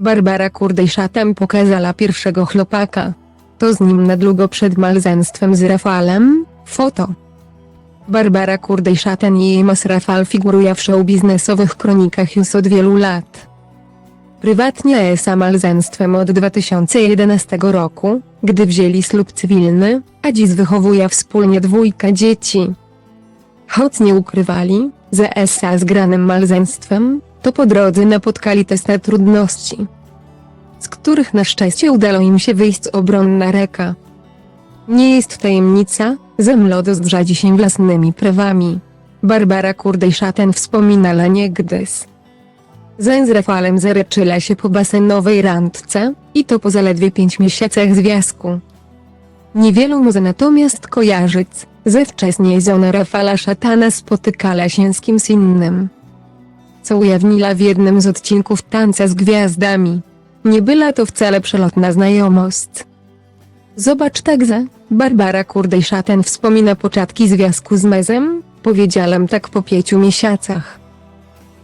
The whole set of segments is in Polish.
Barbara Kurdej-Szatem pokazała pierwszego chłopaka. To z nim na długo przed małżeństwem z Rafalem, foto. Barbara Kurdej-Szaten i jej mąż Rafal figuruje w show biznesowych kronikach już od wielu lat. Prywatnie jest małżeństwem od 2011 roku, gdy wzięli ślub cywilny, a dziś wychowuje wspólnie dwójkę dzieci. Choć nie ukrywali, że Essa z granym małżeństwem, to po drodze napotkali testy trudności, z których na szczęście udało im się wyjść obronna reka. Nie jest tajemnica, że młodość rzadzi się własnymi prawami. Barbara Kurdej-Szaten wspominała niegdyś. Zań z Rafalem zareczyła się po basenowej randce, i to po zaledwie pięć miesiącach związku. Niewielu może natomiast kojarzyć, że wcześniej żona Rafala Szatana spotykała się z kimś innym. Co ujawniła w jednym z odcinków Tańca z Gwiazdami. Nie była to wcale przelotna znajomość. Zobacz także, Barbara Kurdej-Szaten wspomina początki związku z mezem, powiedziałem tak po pięciu miesiącach.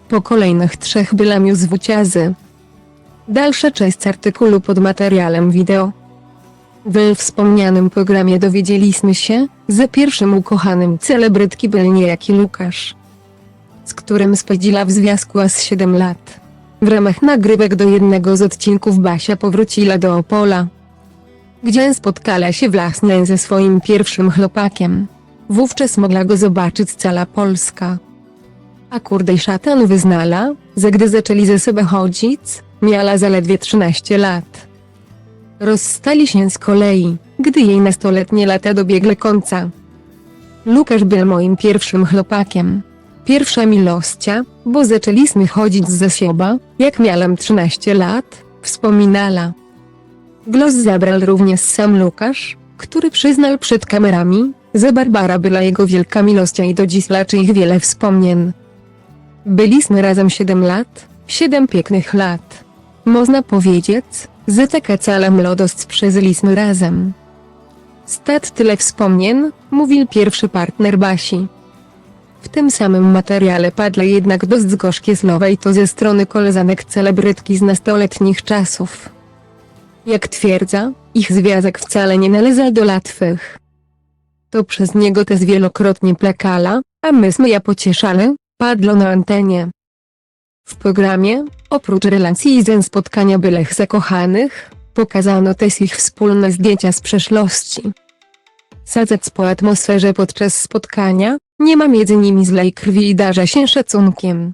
Po kolejnych trzech byłam już zwóciazy. Dalsza część artykułu pod materiałem wideo. W wspomnianym programie dowiedzieliśmy się, że pierwszym ukochanym celebrytki był niejaki Lukasz, z którym spędziła w związku aż 7 lat. W ramach nagrywek do jednego z odcinków Basia powróciła do Opola, gdzie spotkała się własnie ze swoim pierwszym chłopakiem. Wówczas mogła go zobaczyć cała Polska. A kurdej szatan wyznala, że gdy zaczęli ze sobą chodzić, miała zaledwie 13 lat. Rozstali się z kolei, gdy jej nastoletnie lata dobiegły końca. Lukasz był moim pierwszym chłopakiem. Pierwsza miłościa, bo zaczęliśmy chodzić ze siebie, jak miałem 13 lat, wspominała. Głos zabrał również sam Lukasz, który przyznał przed kamerami, że Barbara była jego wielka miłość i do dziś laczy ich wiele wspomnień. Byliśmy razem 7 lat, 7 pięknych lat. Można powiedzieć, że taka cała młodość przeżyliśmy razem. Stat tyle wspomnień, mówił pierwszy partner Basi. W tym samym materiale padły jednak dość gorzkie słowa i to ze strony koleżanek celebrytki z nastoletnich czasów. Jak twierdza, ich związek wcale nie należał do łatwych. To przez niego też wielokrotnie plakala, a myśmy ja pocieszali, padło na antenie. W programie, oprócz relacji ze spotkania bylech zakochanych, pokazano też ich wspólne zdjęcia z przeszłości. Sadzec po atmosferze podczas spotkania, nie ma między nimi złej krwi i darza się szacunkiem.